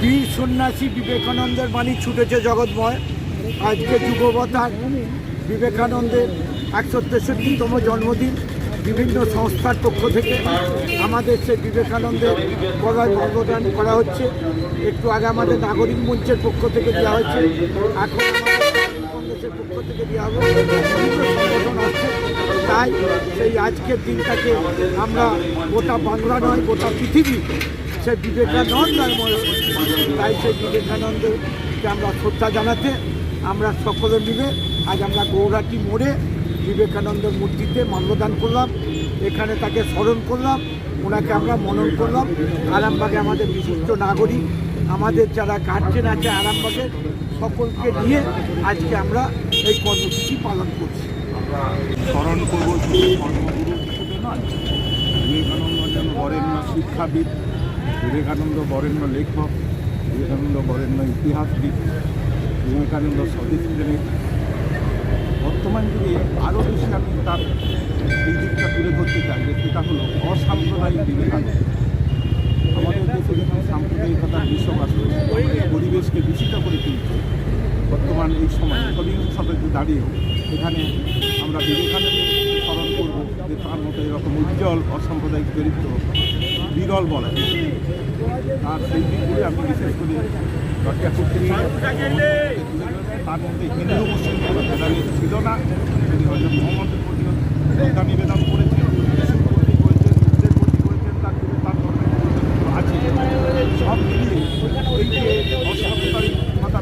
বীর সন্ন্যাসী বিবেকানন্দের বাণী ছুটেছে জগৎময়। আজকে যুগবতার বিবেকানন্দের একশো তেষট্টিতম জন্মদিন। বিভিন্ন সংস্থার পক্ষ থেকে আমাদের সে বিবেকানন্দের গলায় বর্ণদান করা হচ্ছে। একটু আগে আমাদের নাগরিক মঞ্চের পক্ষ থেকে দেওয়া হয়েছে। এখন তাই সেই আজকের দিনটাকে আমরা গোটা বাংলা নয়, গোটা পৃথিবী সে বিবেকানন্দ তাই সেই বিবেকানন্দকে আমরা শ্রদ্ধা জানাতে আমরা সকলে মিলে আজ আমরা গৌরাটি মোড়ে বিবেকানন্দের মূর্তিতে মাল্যদান করলাম। এখানে তাকে স্মরণ করলাম, ওনাকে আমরা মনন করলাম। আরামবাগে আমাদের বিশিষ্ট নাগরিক, আমাদের যারা গার্জেন আছে আরামবাগের সকলকে নিয়ে আজকে আমরা এই কর্মসূচি পালন করছি। স্মরণ করব শুধু ধর্মগুরু হিসেবে নয় বিবেকানন্দ যেন বরেণ্য শিক্ষাবিদ বিবেকানন্দ বরেণ্য লেখক, বিবেকানন্দ বরেণ্য ইতিহাসবিদ, বিবেকানন্দ স্বদেশপ্রেমিক বর্তমান যুগে আরও বেশি আমি তার এই দিকটা তুলে ধরতে চাই, যে সেটা হলো অসাম্প্রদায়িক বিবেকানন্দ। আমাদের দেশে যখন সাম্প্রদায়িকতার বিশ্ববাস পরিবেশকে দূষিত করে তুলছে বর্তমান এই সময়। একবিংশ শতাব্দী দাঁড়িয়েও এখানে আমরা বিবেকানন্দ স্মরণ করব যে তার মতো এরকম উজ্জ্বল, অসাম্প্রদায়িক চরিত্র বিরল বলা। আর সেই দিকগুলি আমি বিশেষ তার মধ্যে হিন্দু মুসলিম ছিল না। তিনি হজরত মোহাম্মদের প্রতি শ্রদ্ধা নিবেদন করেছেন প্রতি সব মিলিয়ে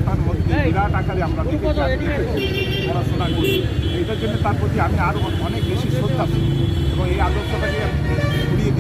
তার মধ্যে আকারে আমরা পড়াশোনা করি। এইটার জন্য তার প্রতি আমি আরও অনেক বেশি শ্রদ্ধাশীল এবং এই আদর্শটাকে